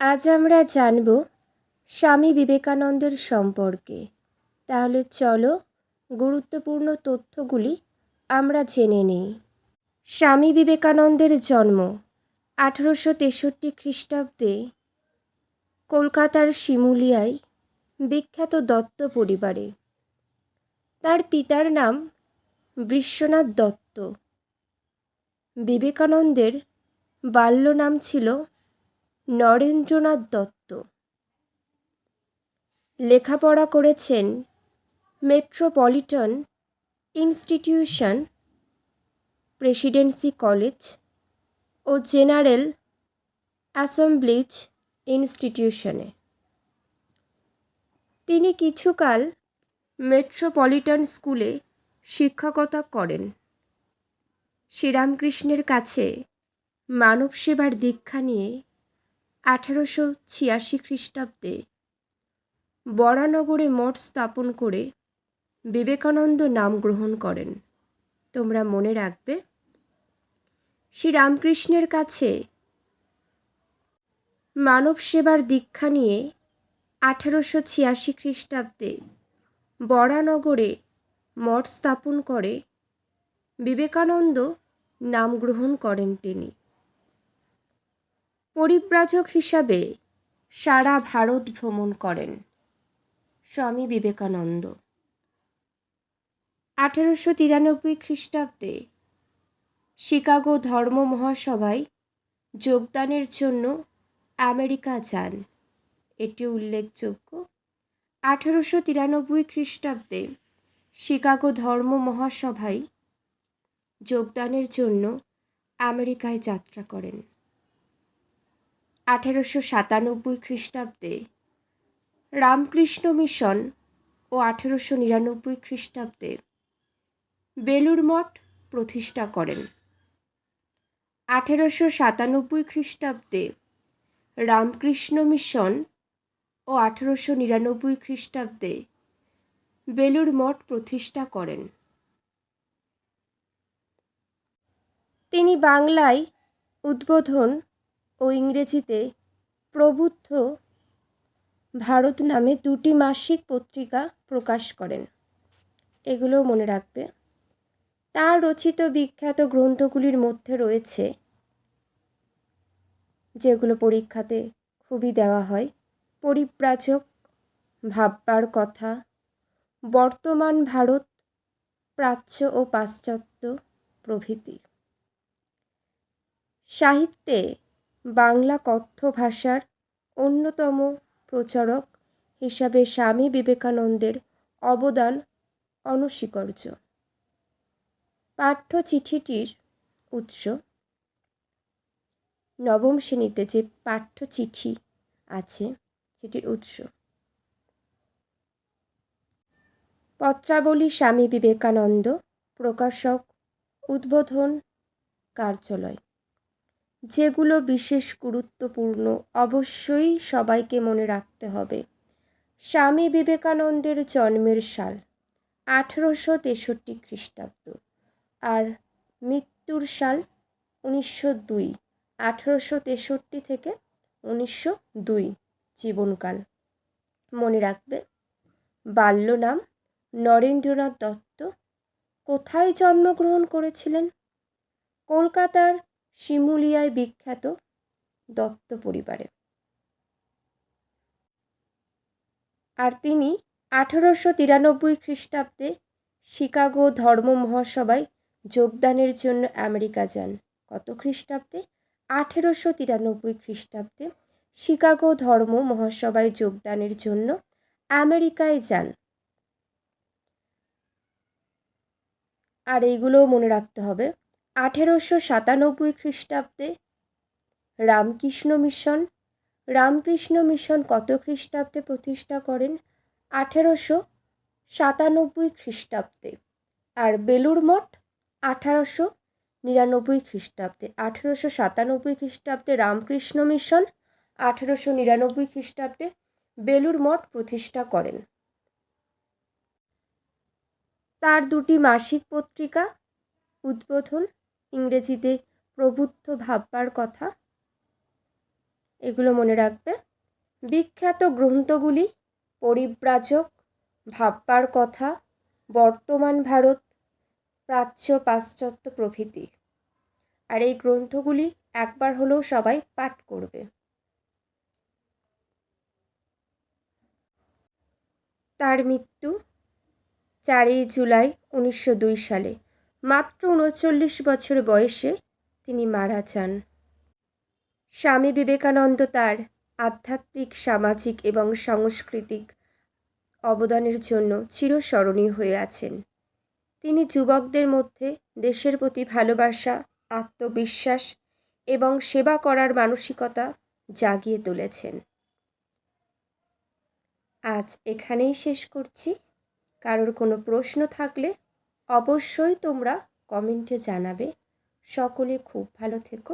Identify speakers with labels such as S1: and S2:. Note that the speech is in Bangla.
S1: আজ আমরা জানব স্বামী বিবেকানন্দের সম্পর্কে। তাহলে চলো গুরুত্বপূর্ণ তথ্যগুলি আমরা জেনে নিই। স্বামী বিবেকানন্দের জন্ম আঠেরোশো তেষট্টি খ্রিস্টাব্দে কলকাতার শিমুলিয়ায় বিখ্যাত দত্ত পরিবারে। তার পিতার নাম বিশ্বনাথ দত্ত। বিবেকানন্দের বাল্য নাম ছিল নরেন্দ্রনাথ দত্ত। লেখাপড়া করেছেন মেট্রোপলিটন ইনস্টিটিউশন, প্রেসিডেন্সি কলেজ ও জেনারেল অ্যাসেম্বলিজ ইনস্টিটিউশনে। তিনি কিছুকাল মেট্রোপলিটন স্কুলে শিক্ষকতা করেন। শ্রীরামকৃষ্ণের কাছে মানব সেবার দীক্ষা নিয়ে আঠারোশো ছিয়াশি খ্রিস্টাব্দে বরানগরে মঠ স্থাপন করে বিবেকানন্দ নাম গ্রহণ করেন। তোমরা মনে রাখবে? শ্রীরামকৃষ্ণের কাছে মানব সেবার দীক্ষা নিয়ে আঠারোশো ছিয়াশি খ্রিস্টাব্দে বরানগরে মঠ স্থাপন করে বিবেকানন্দ নাম গ্রহণ করেন তিনি। পরিব্রাজক হিসাবে সারা ভারত ভ্রমণ করেন। স্বামী বিবেকানন্দ। আঠেরোশো তিরানব্বই খ্রিস্টাব্দে শিকাগো ধর্ম মহাসভায় যোগদানের জন্য আমেরিকা যান। এটি উল্লেখযোগ্য। আঠেরোশো তিরানব্বই খ্রিস্টাব্দে শিকাগো ধর্ম মহাসভায় যোগদানের জন্য আমেরিকায় যাত্রা করেন। আঠেরোশো সাতানব্বই খ্রিস্টাব্দে রামকৃষ্ণ মিশন ও আঠেরোশো নিরানব্বই খ্রিস্টাব্দে বেলুর মঠ প্রতিষ্ঠা করেন। আঠেরোশো সাতানব্বই খ্রিস্টাব্দে রামকৃষ্ণ মিশন ও আঠেরোশো নিরানব্বই খ্রিস্টাব্দে বেলুর মঠ প্রতিষ্ঠা করেন। তিনি বাংলায় উদ্বোধন ও ইংরেজিতে প্রবুদ্ধ ভারত নামে দুটি মাসিক পত্রিকা প্রকাশ করেন। এগুলোও মনে রাখবে। তার রচিত বিখ্যাত গ্রন্থগুলির মধ্যে রয়েছে, যেগুলো পরীক্ষাতে খুবই দেওয়া হয়। পরিব্রাজক, ভাববার কথা, বর্তমান ভারত, প্রাচ্য ও পাশ্চাত্য প্রভৃতি। সাহিত্যে বাংলা কথ্য ভাষার অন্যতম প্রচারক হিসাবে স্বামী বিবেকানন্দের অবদান অনস্বীকার্য। পাঠ্য চিঠিটির উৎস। নবম শ্রেণীতে যে পাঠ্য চিঠি আছে, সেটির উৎস। পত্রাবলী স্বামী বিবেকানন্দ, প্রকাশক, উদ্বোধন কার্যালয়। যেগুলো বিশেষ গুরুত্বপূর্ণ, অবশ্যই সবাইকে মনে রাখতে হবে। স্বামী বিবেকানন্দের জন্মের সাল, আঠেরোশো তেষট্টি খ্রিস্টাব্দ। আর মৃত্যুর সাল উনিশশো দুই, আঠেরোশো তেষট্টি থেকে উনিশশো দুই জীবনকাল। মনে রাখবে, বাল্য নাম নরেন্দ্রনাথ দত্ত। কোথায় জন্মগ্রহণ করেছিলেন? কলকাতার শিমুলিয়ায় বিখ্যাত দত্ত পরিবারে। আর তিনি আঠারোশো তিরানব্বই খ্রিস্টাব্দে শিকাগো ধর্ম মহাসভায় যোগদানের জন্য আমেরিকা যান। কত খ্রিস্টাব্দে? আঠেরোশো তিরানব্বই খ্রিস্টাব্দে শিকাগো ধর্ম মহাসভায় যোগদানের জন্য আমেরিকায় যান। আর এইগুলোও মনে রাখতে হবে। আঠেরোশো সাতানব্বই খ্রিস্টাব্দে রামকৃষ্ণ মিশন রামকৃষ্ণ মিশন কত খ্রিস্টাব্দে প্রতিষ্ঠা করেন? আঠেরোশো সাতানব্বই খ্রিস্টাব্দে। আর বেলুর মঠ? আঠারোশো নিরানব্বই খ্রিস্টাব্দে। আঠেরোশো সাতানব্বই খ্রিস্টাব্দে রামকৃষ্ণ মিশন, আঠেরোশো নিরানব্বই খ্রিস্টাব্দে বেলুর মঠ প্রতিষ্ঠা করেন। তার দুটি মাসিক পত্রিকা, উদ্বোধন ইংরেজিতে প্রবুদ্ধ ভাববার কথা। এগুলো মনে রাখবে। বিখ্যাত গ্রন্থগুলি পরিব্রাজক, ভাববার কথা, বর্তমান ভারত, প্রাচ্য পাশ্চাত্য প্রভৃতি। আর এই গ্রন্থগুলি একবার হলেও সবাই পাঠ করবে। তার মৃত্যু চারই জুলাই উনিশশো দুই সালে। মাত্র উনচল্লিশ বছর বয়সে তিনি মারা যান। স্বামী বিবেকানন্দ তার আধ্যাত্মিক, সামাজিক এবং সাংস্কৃতিক অবদানের জন্য চিরস্মরণীয় হয়ে আছেন। তিনি যুবকদের মধ্যে দেশের প্রতি ভালোবাসা, আত্মবিশ্বাস এবং সেবা করার মানসিকতা জাগিয়ে তুলেছেন। আজ এখানেই শেষ করছি। কারোর কোনো প্রশ্ন থাকলে অবশ্যই তোমরা কমেন্টে জানাবে। সকলে খুব ভালো থেকো।